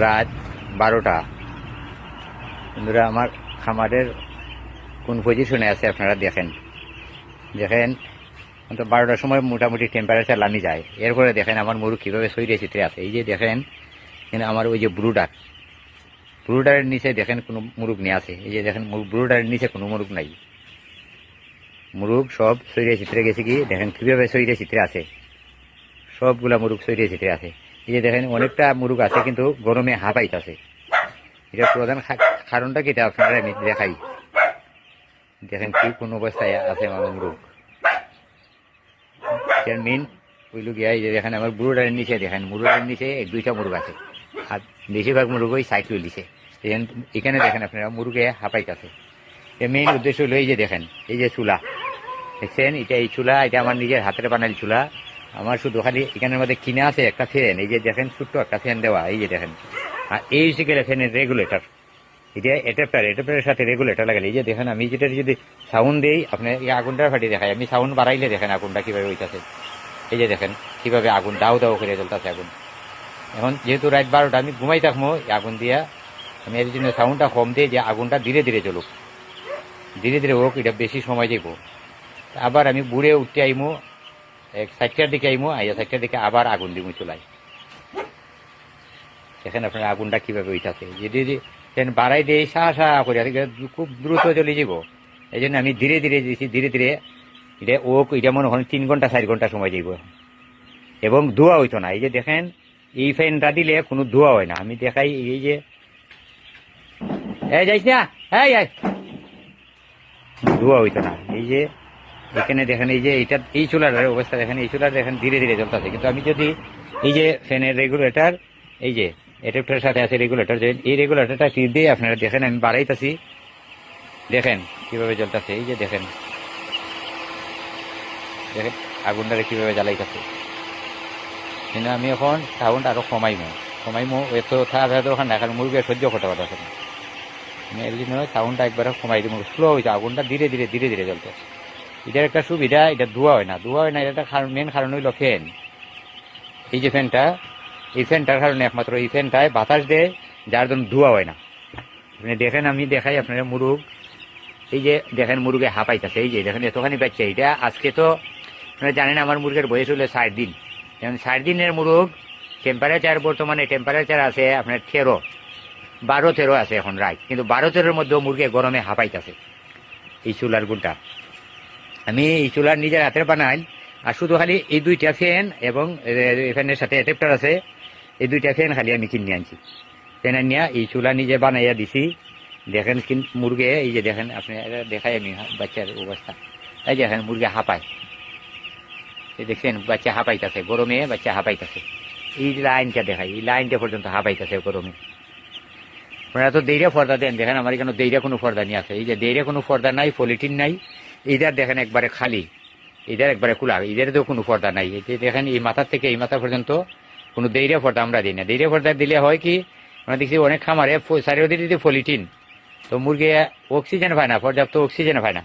রাত বারোটা। বন্ধুরা, আমার খামারের কোন পজিশনে আছে আপনারা দেখেন। দেখেন তো বারোটার সময় মোটামুটি টেম্পারেচার নামি যায়। এরপরে দেখেন আমার মুরগ কীভাবে সইরে চিত্রে আছে। এই যে দেখেন, এখানে আমার ওই যে ব্রুডার। ব্রুডারের নিচে দেখেন কোনো মুরগ নিয়ে আছে। এই যে দেখেন ব্রুডারের নিচে কোনো মুরগ নাই। মুরগ সব সইরে চিত্রে গেছে কি? দেখেন কীভাবে সইরে চিত্রে আছে। সবগুলা মুরগ সইরে চিত্রে আছে। এই যে দেখেন, অনেকটা মুরগ আছে, কিন্তু গরমে হাঁপাইতেছে এটা প্রধান কারণটা কি আপনারা আমি দেখাই। দেখেন কি, কোন অবস্থায় আছে আমার মুরগ মেন ওইগুলো গিয়া, এই যে দেখেন, আমার বুড়োটার নিচে, দেখেন মুরগের নিচে এক, দুইটা মুরগ আছে। আর বেশিরভাগ মুরগ ওই সাইকেল দিছে। এখান- দেখেন আপনারা মুরগে হাঁপাইতেছে এর মেইন উদ্দেশ্য হলো এই যে দেখেন, এই যে চুলা। দেখছেন, এটা এই চুলা, এটা আমার নিজের হাতের বানালি চুলা। আমার শুধু খালি এখানের মধ্যে কিনে আছে একটা ফ্যান এই যে দেখেন ছোট্ট একটা ফ্যান দেওয়া, এই যে দেখেন। আর এই হচ্ছে গেলে ফ্যানের রেগুলেটর এটা এটাপ্টার এটাপ্টারের সাথে রেগুলেটর লাগালে, এই যে দেখেন আমি যেটা যদি সাউন্ড দেই, আপনি এই আগুনটা ফাটি দেখাই আমি সাউন্ড বাড়াইলে দেখেন আগুনটা কীভাবে হইতাছে। এই যে দেখেন, কীভাবে আগুন, দাও দাও করে জ্বলতেছে আগুন। এখন যেহেতু রাত বারোটা, আমি ঘুমাই থাকব আগুন দিয়া আমি এর জন্য সাউন্ডটা কম দিয়ে যে আগুনটা ধীরে ধীরে জ্বলুক। ধীরে ধীরে হোক, এটা বেশি সময় দিব। আবার আমি বুড়ে উঠতে আইমো এক সাইডটার দিকে আইমো, আইয়া সাইডটার দিকে আবার আগুন দিব চুলাই। দেখেন আপনার আগুনটা কীভাবে উঠাছে যদি বাড়াই দিয়ে সা সা করে খুব দ্রুত চলে যাব এই জন্য আমি ধীরে ধীরে দিয়েছি ধীরে ধীরে এটা ও এটা মনে হয় তিন ঘণ্টা, চার ঘণ্টা সময় দিব এবং ধোয়া হইতো না। এই যে দেখেন, এই ফ্যানটা দিলে কোনো ধোয়া হয় না। আমি দেখাই এই যে এই যাইস না আয়। ধোয়া হইতো না। এই যে এখানে দেখেন এই যে এটা এই চুলার অবস্থা দেখেন, এই চুলার দেখেন ধীরে ধীরে জ্বলতেছে। কিন্তু আমি যদি এই যে ফ্যানের রেগুলেটর এই যে এডাপ্টারের সাথে আছে রেগুলেটর এই রেগুলেটরটা টিপ দিয়ে আপনারা দেখেন, আমি বাড়াইতেছি। দেখেন কীভাবে জ্বলতেছে, এই যে দেখেন। দেখেন আগুনটারে কীভাবে জ্বালাইতেছে। কিন্তু আমি এখন সাউন্ড আরও কমাইমো। কমাইমো, এত থাকা ওখানে না মুরগি সহ্য করতে পারতেছে না। আমি এর জন্য সাউন্ডটা একবারে কমাই দিব স্লো হয়েছে আগুনটা ধীরে ধীরে ধীরে ধীরে জ্বলতে এটার একটা সুবিধা, এটা ধোয়া হয় না। ধোয়া হয় না এটা মেন কারণ হইল ফ্যান এই যে ফ্যানটা এই ফ্যানটার কারণে একমাত্র এই ফ্যানটায় বাতাস দেয়, যার জন্য ধোয়া হয় না। আপনি দেখেন, আমি দেখাই আপনার মুরুগ। এই যে দেখেন, মুরুগে হাঁপাইতেছে এই যে দেখেন, এতখানি বাচ্চা। এটা আজকে তো, আপনারা জানেন, আমার মুরগের বয়স হলো ষাট দিন। যেমন ষাট দিনের মুরগ টেম্পারেচার বর্তমানে টেম্পারেচার আছে আপনার তেরো। বারো তেরো আছে এখন রায় কিন্তু বারো তেরোর মধ্যেও মুরগে গরমে হাঁপাইতেছে এই চুলার গুড়টা আমি এই চুলার নিজের হাতের বানাই, আর শুধু খালি এই দুইটা ফ্যান এবং ফ্যানের সাথে অ্যাডাপ্টার আছে, এই দুইটা ফ্যান খালি আমি কিনে আনছি। ফ্যান আনিয়া এই চুলা নিজে বানাইয়া দিছি। দেখেন কিন মুরগে, এই যে দেখেন আপনি দেখাই আমি বাচ্চার অবস্থা। এই দেখেন মুরগে হাঁপায়। এই দেখছেন বাচ্চা হাঁপাইতেছে, গরমে বাচ্চা হাঁপাইতেছে। এই লাইনটা দেখাই, এই লাইনটা পর্যন্ত হাঁপাইতেছে গরমে। আপনারা তো দেইরা পর্দা দেন, দেখেন আমার এখানে দেইরা কোনো পর্দা নিয়ে আছে। এই যে দেইরা কোনো পর্দা নাই পলিটিন নাই। এইটার দেখেন একবারে খালি। এটার একবারে খোলা। এদের তো কোনো পর্দা নাই। দেখেন, এই মাথার থেকে এই মাথা পর্যন্ত কোনো দেইরা পর্দা আমরা দিই না। দেইরা পর্দা দিলে হয় কি, আমরা দেখছি অনেক খামারে চারিদিকে যদি তো মুরগি অক্সিজেন পায় না, পর্যাপ্ত অক্সিজেন পায় না।